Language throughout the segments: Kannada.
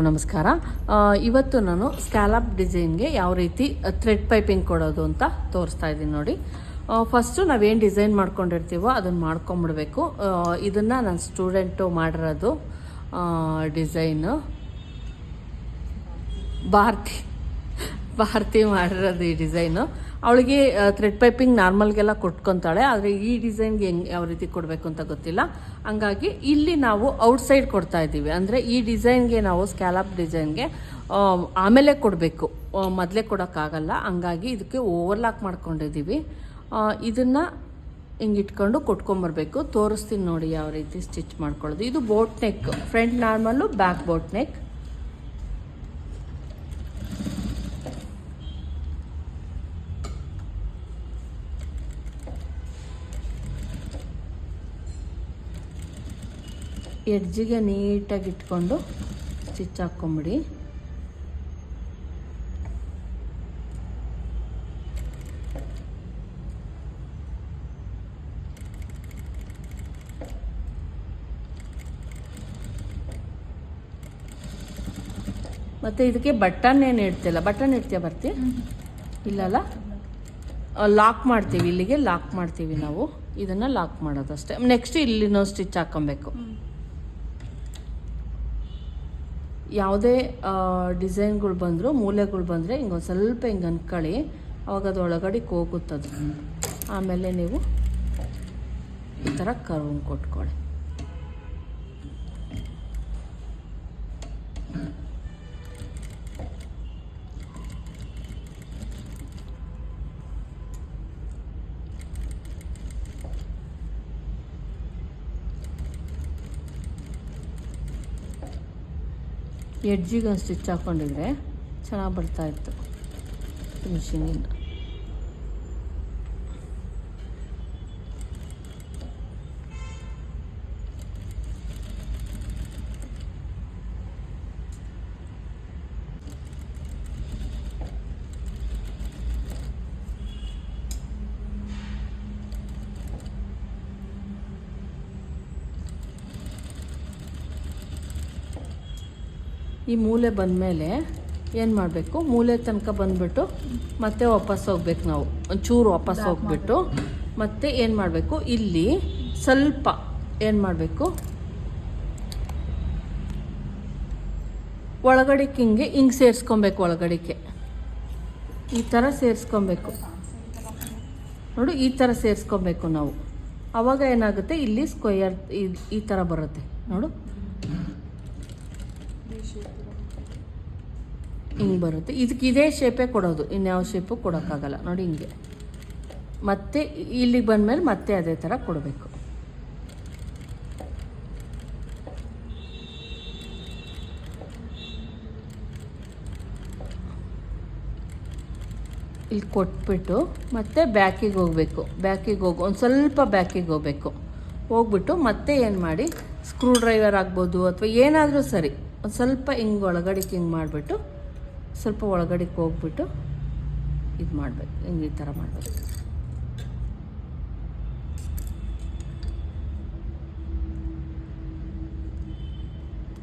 ನಮಸ್ಕಾರ. ಇವತ್ತು ನಾನು ಸ್ಕ್ಯಾಲಪ್ ಡಿಸೈನ್ಗೆ ಯಾವ ರೀತಿ ಥ್ರೆಡ್ ಪೈಪಿಂಗ್ ಕೊಡೋದು ಅಂತ ತೋರಿಸ್ತಾ ಇದ್ದೀನಿ ನೋಡಿ. ಫಸ್ಟು ನಾವೇನು ಡಿಸೈನ್ ಮಾಡ್ಕೊಂಡಿರ್ತೀವೋ ಅದನ್ನು ಮಾಡ್ಕೊಂಬಿಡ್ಬೇಕು. ಇದನ್ನು ನನ್ನ ಸ್ಟೂಡೆಂಟು ಮಾಡಿರೋದು ಡಿಸೈನು. ಭಾರತಿ ಭಾರತಿ ಮಾಡಿರೋದು ಈ ಡಿಸೈನು. ಅವಳಿಗೆ ಥ್ರೆಡ್ ಪೈಪಿಂಗ್ ನಾರ್ಮಲ್ಗೆಲ್ಲ ಕೊಟ್ಕೊತಾಳೆ, ಆದರೆ ಈ ಡಿಸೈನ್ಗೆ ಹೆಂಗೆ ಯಾವ ರೀತಿ ಕೊಡಬೇಕು ಅಂತ ಗೊತ್ತಿಲ್ಲ. ಹಂಗಾಗಿ ಇಲ್ಲಿ ನಾವು ಔಟ್ಸೈಡ್ ಕೊಡ್ತಾ ಇದ್ದೀವಿ. ಅಂದರೆ ಈ ಡಿಸೈನ್ಗೆ ನಾವು ಸ್ಕ್ಯಾಲಪ್ ಡಿಸೈನ್ಗೆ ಆಮೇಲೆ ಕೊಡಬೇಕು. ಮೊದಲೇ ಕೊಡೋಕ್ಕಾಗಲ್ಲ. ಹಂಗಾಗಿ ಇದಕ್ಕೆ ಓವರ್ಲಾಕ್ ಮಾಡ್ಕೊಂಡಿದ್ದೀವಿ. ಇದನ್ನು ಹಿಂಗೆ ಇಟ್ಕೊಂಡು ಕೊಟ್ಕೊಂಬರ್ಬೇಕು. ತೋರಿಸ್ತೀನಿ ನೋಡಿ ಯಾವ ರೀತಿ ಸ್ಟಿಚ್ ಮಾಡ್ಕೊಳ್ಳೋದು. ಇದು boat neck front normal back boat neck ಎಡ್ಜಿಗೆ ನೀಟಾಗಿ ಇಟ್ಕೊಂಡು ಸ್ಟಿಚ್ ಹಾಕ್ಕೊಂಬಿಡಿ. ಮತ್ತು ಇದಕ್ಕೆ ಬಟನ್ ಏನು ಇಡ್ತಿಲ್ಲ ಬಟನ್ ಇಡ್ತೀಯ ಬರ್ತಿ? ಇಲ್ಲಲ್ಲ? ಲಾಕ್ ಮಾಡ್ತೀವಿ ಇಲ್ಲಿಗೆ ಲಾಕ್ ಮಾಡ್ತೀವಿ ನಾವು. ಇದನ್ನು ಲಾಕ್ ಮಾಡೋದಷ್ಟೇ. ನೆಕ್ಸ್ಟ್ ಇಲ್ಲಿನೂ ಸ್ಟಿಚ್ ಹಾಕ್ಕೊಬೇಕು. ಯಾವುದೇ ಡಿಸೈನ್ಗಳು ಬಂದರೂ, ಮೂಲೆಗಳು ಬಂದರೆ ಹಿಂಗೆ ಒಂದು ಸ್ವಲ್ಪ ಹಿಂಗೆ ಅನ್ಕೊಳ್ಳಿ ಅವಾಗ ಅದು ಒಳಗಡೆ ಹೋಗುತ್ತದು. ಆಮೇಲೆ ನೀವು ಈ ಥರ ಕರ್ವ್ ಕೊಟ್ಕೊಳ್ಳಿ. ಎಡ್ಜಿಗೆ ಒಂದು ಸ್ಟಿಚ್ ಹಾಕ್ಕೊಂಡಿದ್ರೆ ಚೆನ್ನಾಗಿ ಬರ್ತಾ ಇತ್ತು ಈ ಮೂಲೆ ಬಂದಮೇಲೆ ಏನು ಮಾಡಬೇಕು? ಮೂಲೆ ತನಕ ಬಂದುಬಿಟ್ಟು ಮತ್ತೆ ವಾಪಸ್ ಹೋಗ್ಬೇಕು ನಾವು. ಒಂಚೂರು ವಾಪಸ್ ಹೋಗ್ಬಿಟ್ಟು ಮತ್ತೆ ಏನು ಮಾಡಬೇಕು? ಇಲ್ಲಿ ಸ್ವಲ್ಪ ಏನು ಮಾಡಬೇಕು? ಒಳಗಡೆಗೆ ಹಿಂಗೆ ಹಿಂಗೆ ಸೇರಿಸ್ಕೊಬೇಕು ಒಳಗಡೆಗೆ. ಈ ಥರ ಸೇರಿಸ್ಕೊಬೇಕು. ನೋಡು ಈ ಥರ ಸೇರಿಸ್ಕೊಬೇಕು ನಾವು. ಆವಾಗ ಏನಾಗುತ್ತೆ? ಇಲ್ಲಿ ಸ್ಕ್ವಯರ್ ಈ ಥರ ಬರುತ್ತೆ. ನೋಡು. ಹಿಂಗೆ ಬರುತ್ತೆ. ಇದಕ್ಕೆ ಇದೇ ಶೇಪೇ ಕೊಡೋದು. ಇನ್ಯಾವ ಶೇಪು ಕೊಡೋಕ್ಕಾಗಲ್ಲ. ನೋಡಿ ಹಿಂಗೆ. ಮತ್ತೆ ಇಲ್ಲಿಗೆ ಬಂದಮೇಲೆ ಮತ್ತೆ ಅದೇ ಥರ ಕೊಡಬೇಕು. ಇಲ್ಲಿ ಕೊಟ್ಬಿಟ್ಟು ಮತ್ತೆ ಬ್ಯಾಕಿಗೆ ಹೋಗಬೇಕು. ಬ್ಯಾಕಿಗೆ ಹೋಗಿ, ಒಂದು ಸ್ವಲ್ಪ ಬ್ಯಾಕಿಗೆ ಹೋಗಬೇಕು. ಹೋಗ್ಬಿಟ್ಟು ಮತ್ತೆ ಏನು ಮಾಡಿ ಸ್ಕ್ರೂ ಡ್ರೈವರ್ ಆಗ್ಬೋದು ಅಥವಾ ಏನಾದರೂ ಸರಿ, ಒಂದು ಸ್ವಲ್ಪ ಹಿಂಗೆ ಒಳಗಡೆ ಹಿಂಗೆ ಮಾಡಿಬಿಟ್ಟು ಸ್ವಲ್ಪ ಒಳಗಡೆ ಹೋಗ್ಬಿಟ್ಟು ಇದು ಮಾಡಬೇಕು, ಹಿಂಗೆ ಈ ಥರ ಮಾಡಬೇಕು.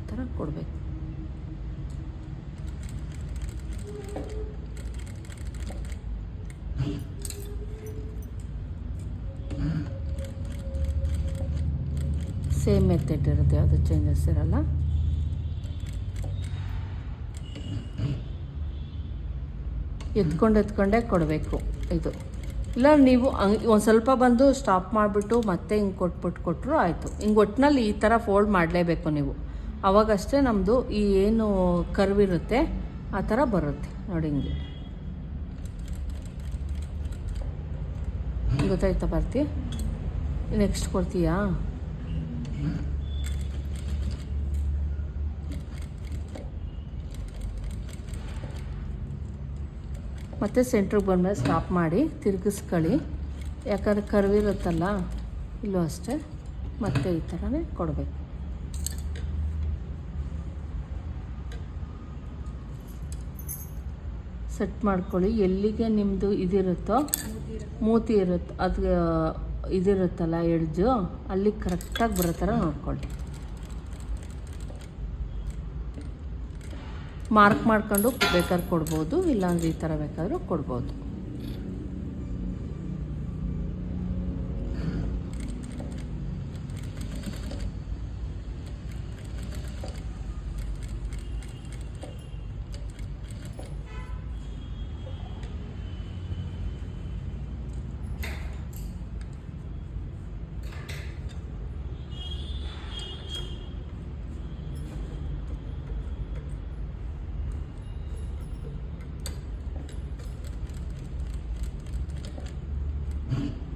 ಥರ ಕೊಡಬೇಕು. ಸೇಮ್ ಮೆಥಡ್ ಇರುತ್ತೆ ಯಾವುದು ಚೇಂಜಸ್ ಇರಲ್ಲ. ಎತ್ಕೊಂಡು ಎತ್ಕೊಂಡೇ ಕೊಡಬೇಕು ಇದು. ಇಲ್ಲ, ನೀವು ಒಂದು ಸ್ವಲ್ಪ ಬಂದು ಸ್ಟಾಪ್ ಮಾಡಿಬಿಟ್ಟು ಮತ್ತೆ ಹಿಂಗೆ ಕೊಟ್ಬಿಟ್ಟು ಕೊಟ್ಟರು ಆಯಿತು. ಹಿಂಗೆ ಒಟ್ಟಿನಲ್ಲಿ ಈ ಥರ ಫೋಲ್ಡ್ ಮಾಡಲೇಬೇಕು ನೀವು. ಅವಾಗಷ್ಟೇ ನಮ್ಮದು ಈ ಏನು ಕರ್ವಿರುತ್ತೆ ಆ ಥರ ಬರುತ್ತೆ. ನೋಡಿ ಹಿಂಗೆ. ಗೊತ್ತಾಯ್ತಾ ಬರ್ತಿ ನೆಕ್ಸ್ಟ್ ಕೊಡ್ತೀಯಾ? ಮತ್ತು ಸೆಂಟ್ರಿಗೆ ಬಂದಮೇಲೆ ಸ್ಟಾಪ್ ಮಾಡಿ, ತಿರುಗಿಸ್ಕೊಳ್ಳಿ. ಯಾಕಂದರೆ ಕರ್ವಿರುತ್ತಲ್ಲ ಇಲ್ಲೂ ಅಷ್ಟೇ. ಮತ್ತೆ ಈ ಥರನೇ ಕೊಡಬೇಕು. ಸೆಟ್ ಮಾಡ್ಕೊಳ್ಳಿ. ಎಲ್ಲಿಗೆ ನಿಮ್ಮದು ಇದಿರುತ್ತೋ, ಮೂತಿ ಇರುತ್ತೆ ಅದು ಇದಿರುತ್ತಲ್ಲ ಎಡ್ಜು ಅಲ್ಲಿ ಕರೆಕ್ಟಾಗಿ ಬರೋ ಥರ ನೋಡ್ಕೊಳ್ಳಿ. ಮಾರ್ಕ್ ಮಾಡ್ಕೊಂಡು ಬೇಕಾದ್ರೆ ಕೊಡ್ಬೋದು ಇಲ್ಲಾಂದ್ರೆ ಈ ಥರ ಬೇಕಾದರೂ ಕೊಡ್ಬೋದು. Mm-hmm.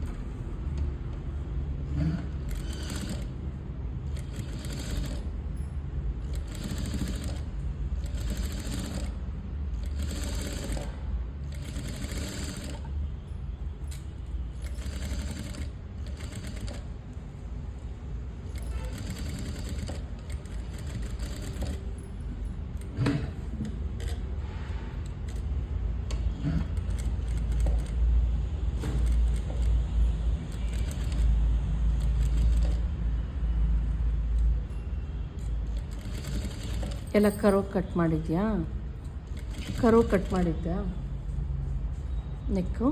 ಎಲ್ಲ ಕರೋ ಕಟ್ ಮಾಡಿದ್ಯಾ? ಕರೋ ಕಟ್ ಮಾಡಿದ್ಯಾ? ನೆಕ್ಕು?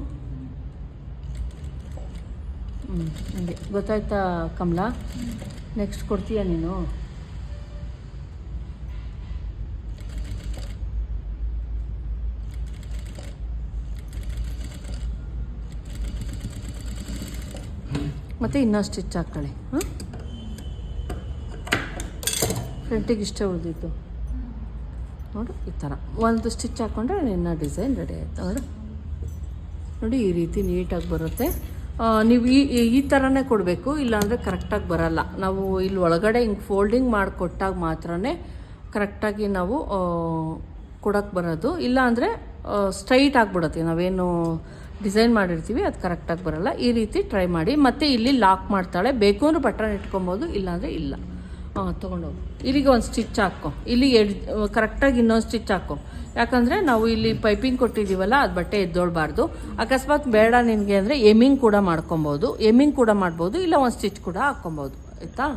ಹ್ಞೂ ಹಂಗೆ. ಗೊತ್ತಾಯ್ತಾ ಕಮಲಾ? ನೆಕ್ಸ್ಟ್ ಕೊಡ್ತೀಯಾ ನೀನು? ಮತ್ತು ಇನ್ನೂ ಸ್ಟಿಚ್ ಹಾಕ್ಕೊಳ್ಳಿ ಹಾಂ ಫ್ರೆಂಟಿಗೆ ಇಷ್ಟೇ ಉಳಿದಿತ್ತು ನೋಡು, ಈ ಥರ. ಒಂದು ಸ್ಟಿಚ್ ಹಾಕ್ಕೊಂಡ್ರೆ ನಿನ್ನ ಡಿಸೈನ್ ರೆಡಿ ಆಯಿತು, ನೋಡು. ನೋಡಿ, ಈ ರೀತಿ ನೀಟಾಗಿ ಬರುತ್ತೆ. ನೀವು ಈ, ಈ- ಥರನೇ ಕೊಡಬೇಕು, ಇಲ್ಲಾಂದರೆ ಕರೆಕ್ಟಾಗಿ ಬರಲ್ಲ. ನಾವು ಇಲ್ಲಿ ಒಳಗಡೆ ಹಿಂಗೆ ಫೋಲ್ಡಿಂಗ್ ಮಾಡಿಕೊಟ್ಟಾಗ ಮಾತ್ರನೇ ಕರೆಕ್ಟಾಗಿ ನಾವು ಕೊಡೋಕ್ಕೆ ಬರೋದು. ಇಲ್ಲಾಂದರೆ ಸ್ಟ್ರೈಟ್ ಆಗಿಬಿಡುತ್ತೆ. ನಾವೇನು ಡಿಸೈನ್ ಮಾಡಿರ್ತೀವಿ, ಅದು ಕರೆಕ್ಟಾಗಿ ಬರಲ್ಲ. ಈ ರೀತಿ ಟ್ರೈ ಮಾಡಿ. ಮತ್ತು ಇಲ್ಲಿ ಲಾಕ್ ಮಾಡ್ತಾಳೆ. ಬೇಕು ಅಂದ್ರೆ ಬಟನ್ ಇಟ್ಕೊಬೋದು ಇಲ್ಲಾಂದರೆ ಇಲ್ಲ. ಹಾಂ, ತೊಗೊಂಡೋಗು. ಇಲ್ಲಿಗೆ ಒಂದು ಸ್ಟಿಚ್ ಹಾಕೋ. ಇಲ್ಲಿ ಎಡ್ ಕರೆಕ್ಟಾಗಿ ಇನ್ನೊಂದು ಸ್ಟಿಚ್ ಹಾಕೋ. ಯಾಕಂದರೆ ನಾವು ಇಲ್ಲಿ ಪೈಪಿಂಗ್ ಕೊಟ್ಟಿದ್ದೀವಲ್ಲ, ಅದು ಬಟ್ಟೆ ಎದ್ದೋಳ್ಬಾರ್ದು. ಅಕಸ್ಮಾತ್ ಬೇಡ ನಿನಗೆ ಅಂದರೆ ಎಮಿಂಗ್ ಕೂಡ ಮಾಡ್ಕೊಬೋದು. ಎಮಿಂಗ್ ಕೂಡ ಮಾಡ್ಬೋದು, ಇಲ್ಲ ಒಂದು ಸ್ಟಿಚ್ ಕೂಡ ಹಾಕ್ಕೊಬೋದು ಆಯಿತಾ?